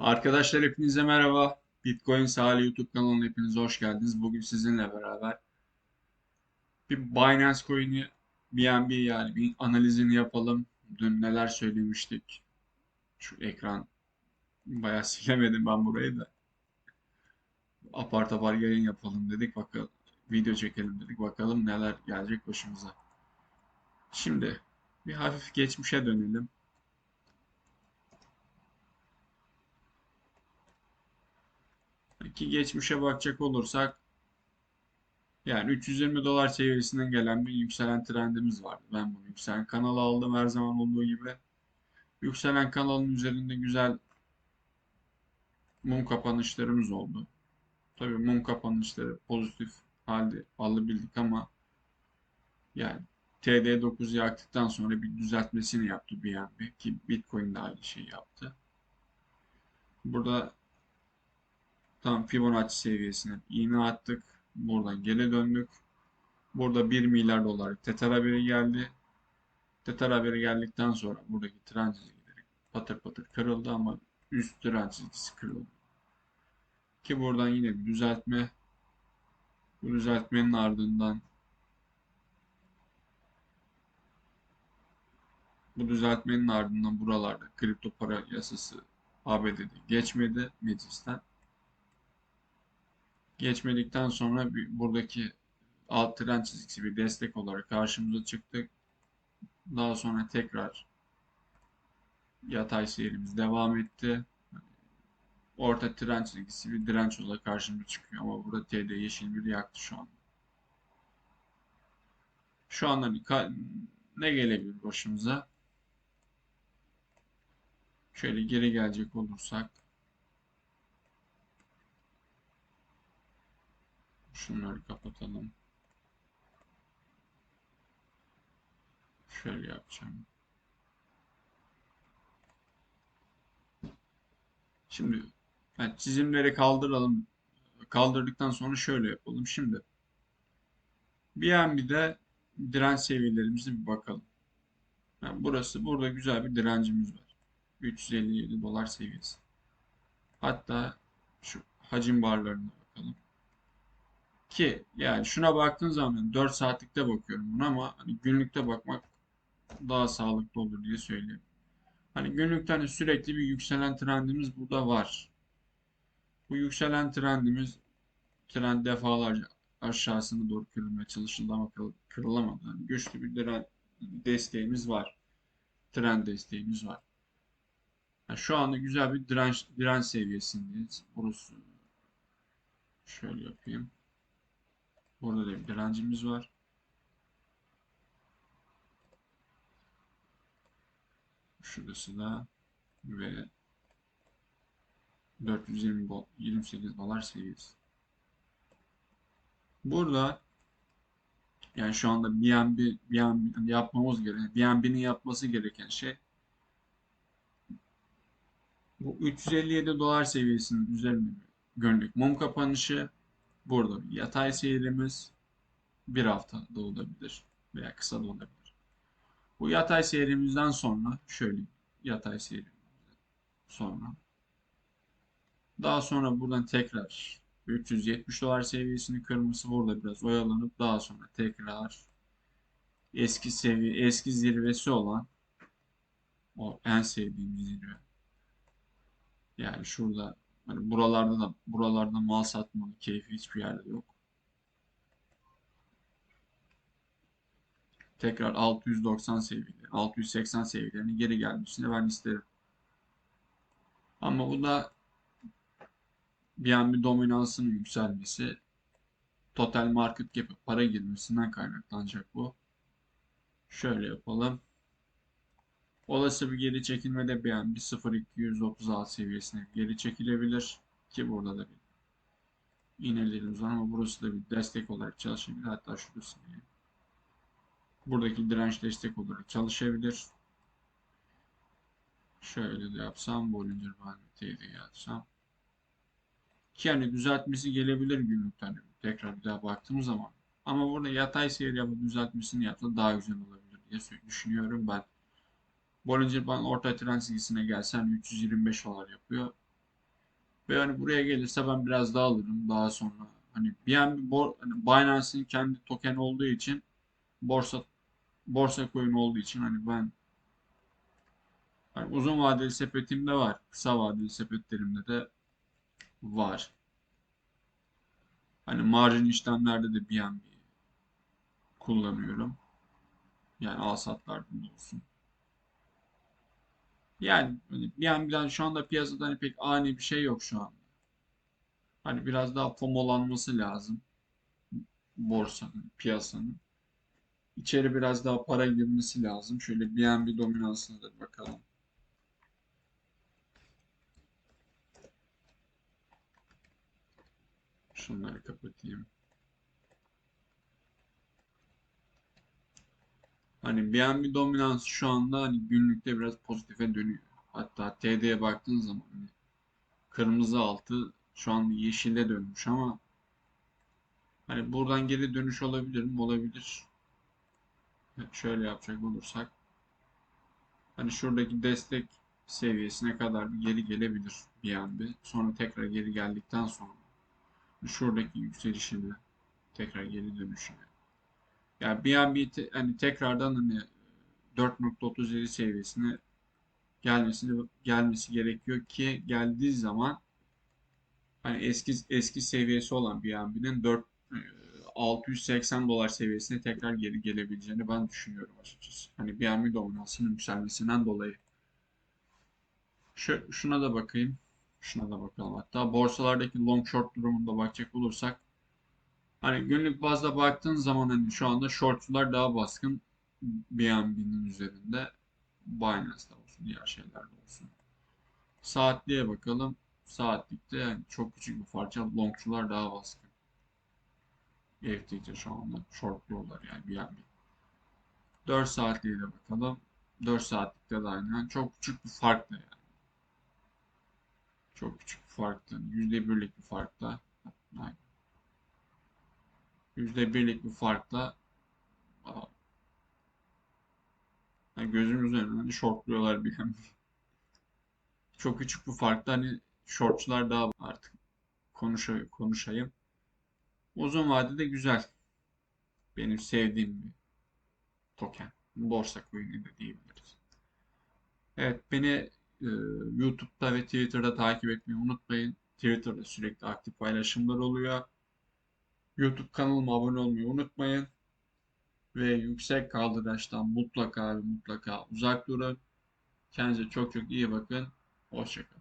Arkadaşlar hepinize merhaba. Bitcoin Sahili YouTube kanalına hepiniz hoş geldiniz. Bugün sizinle beraber bir Binance Coin'i BNB yani bir analizini yapalım. Dün neler söylemiştik. Şu ekran bayağı silemedim ben burayı da. Apar topar yayın yapalım dedik. Bakalım video çekelim dedik. Bakalım neler gelecek başımıza. Şimdi bir hafif geçmişe dönelim. Ki geçmişe bakacak olursak yani 320 dolar seviyesinden gelen bir yükselen trendimiz vardı. Ben bunu yükselen kanala aldım her zaman olduğu gibi. Yükselen kanalın üzerinde güzel mum kapanışlarımız oldu. Tabii mum kapanışları pozitif halde alabildik ama yani TD9'u yaktıktan sonra bir düzeltmesini yaptı BNB ki Bitcoin de aynı şeyi yaptı. Burada Tam Fibonacci seviyesine iğne attık. Buradan geri döndük. Burada 1 milyar dolar Tether haberi geldi. Tether haberi geldikten sonra buradaki trend çizgileri patır patır kırıldı ama üst trend çizgisi kırıldı. Ki buradan yine bir düzeltme. Bu düzeltmenin ardından bu düzeltmenin ardından buralarda kripto para yasası ABD'de geçmedi meclisten. Geçmedikten sonra bir, buradaki alt tren çizgisi bir destek olarak karşımıza çıktı. Daha sonra tekrar yatay seyrimiz devam etti. Orta tren çizgisi bir direnç olarak karşımıza çıkıyor ama burada TD yeşil bir yaktı şu an. Şu anda ne gelebilir başımıza? Şöyle geri gelecek olursak Şunları kapatalım. Şöyle yapacağım. Şimdi yani çizimleri kaldıralım. Kaldırdıktan sonra şöyle yapalım. Şimdi BNB'de direnç seviyelerimize bir bakalım. Yani burası burada güzel bir direncimiz var. 357 dolar seviyesi. Hatta şu hacim barlarına bakalım. Ki yani şuna baktığın zaman 4 saatlikte bakıyorum buna ama hani günlükte bakmak daha sağlıklı olur diye söyleyeyim. Hani günlükte hani sürekli bir yükselen trendimiz burada var. Bu yükselen trendimiz trend defalarca aşağısına doğru kırılmaya çalışıldı ama kırılamadı. Yani güçlü bir trend desteğimiz var. Trend desteğimiz var. Yani şu anda güzel bir direnç, direnç seviyesindeyiz. Burası şöyle yapayım. Burada da bir direncimiz var. Şurası da ve 420 28 dolar seviyesi. Burada yani şu anda BNB, BNB yapmamız gereken, BNB'nin yapması gereken şey bu 357 dolar seviyesinin üzerinde günlük mum kapanışı Burada yatay seyrimiz bir hafta da olabilir veya kısa da olabilir. Bu yatay seyrimizden sonra şöyle yatay seyrimizden sonra daha sonra buradan tekrar 370 dolar seviyesini kırması burada biraz oyalanıp daha sonra tekrar eski seviye eski zirvesi olan o en sevdiğim zirve yani şurada Hani buralarda da buralarda mal satmanın keyfi hiçbir yerde yok. Tekrar 690 seviyeleri, 680 seviyelerine geri gelmesini ben isterim. Ama bu da bir an bir dominansının yükselmesi, total market cap'e para girmesinden kaynaklanacak bu. Şöyle yapalım. Olası bir geri çekilmede beğen bir 0.236 seviyesine geri çekilebilir ki burada da bir iğnelerimiz var ama burası da bir destek olarak çalışabilir. Hatta şurası bir buradaki direnç destek olarak çalışabilir. Şöyle de yapsam Bollinger Band TL'ye yapsam ki yani düzeltmesi gelebilir günlükten tekrar bir daha baktığımız zaman. Ama burada yatay seyir yapıp düzeltmesini yapsa daha güzel olabilir diye düşünüyorum ben. Bollinger Band orta trend çizgisine gelsen 325 dolar yapıyor. Ve hani buraya gelirse ben biraz daha alırım daha sonra. Hani BNB hani Binance'in kendi token olduğu için borsa borsa coin olduğu için hani ben hani uzun vadeli sepetimde var. Kısa vadeli sepetlerimde de var. Hani margin işlemlerde de BNB kullanıyorum. Yani al satlardan da olsun. Yani hani BNB'den şu anda piyasada hani pek ani bir şey yok şu anda. Hani biraz daha FOMO'lanması lazım borsanın, piyasanın. İçeri biraz daha para girmesi lazım. Şöyle BNB dominansına da bakalım. Şunları kapatayım. Hani BNB dominansı şu anda hani günlükte biraz pozitife dönüyor. Hatta TD'ye baktığın zaman hani kırmızı altı şu anda yeşile dönmüş ama hani buradan geri dönüş olabilir mi? Olabilir. Şöyle yapacak olursak hani şuradaki destek seviyesine kadar bir geri gelebilir BNB. Sonra tekrar geri geldikten sonra şuradaki yükselişini tekrar geri dönüşünü. Yani BNB te, hani tekrardan hani 4.37 seviyesine gelmesi gelmesi gerekiyor ki geldiği zaman hani eski eski seviyesi olan BNB'nin 4 680 dolar seviyesine tekrar geri gelebileceğini ben düşünüyorum açıkçası. Hani BNB dominansının yükselmesinden dolayı. Şu, şuna da bakayım. Şuna da bakalım. Hatta borsalardaki long short durumunda bakacak olursak hani günlük bazda baktığın zaman hani şu anda shortçular daha baskın BNB'nin üzerinde. Binance'da olsun, diğer şeylerde olsun. Saatliğe bakalım. Saatlikte yani çok küçük bir parça longçular daha baskın. FTC şu anda shortluyorlar yani BNB. 4 saatliğe de bakalım. 4 saatlikte de aynı. Yani çok küçük bir farkla yani. Çok küçük bir farkla. Yüzde birlik bir farkla. Aynen. Yüzde birlik bir farkla yani gözüm üzerinden shortluyorlar bir hem. Çok küçük bir farkla hani shortçular daha artık konuşayım, konuşayım. Uzun vadede güzel. Benim sevdiğim bir token. Borsa coin'i de diyebiliriz. Evet beni e, YouTube'da ve Twitter'da takip etmeyi unutmayın. Twitter'da sürekli aktif paylaşımlar oluyor. YouTube kanalıma abone olmayı unutmayın. Ve yüksek kaldıraçtan mutlaka ve mutlaka uzak durun. Kendinize çok çok iyi bakın. Hoşçakalın.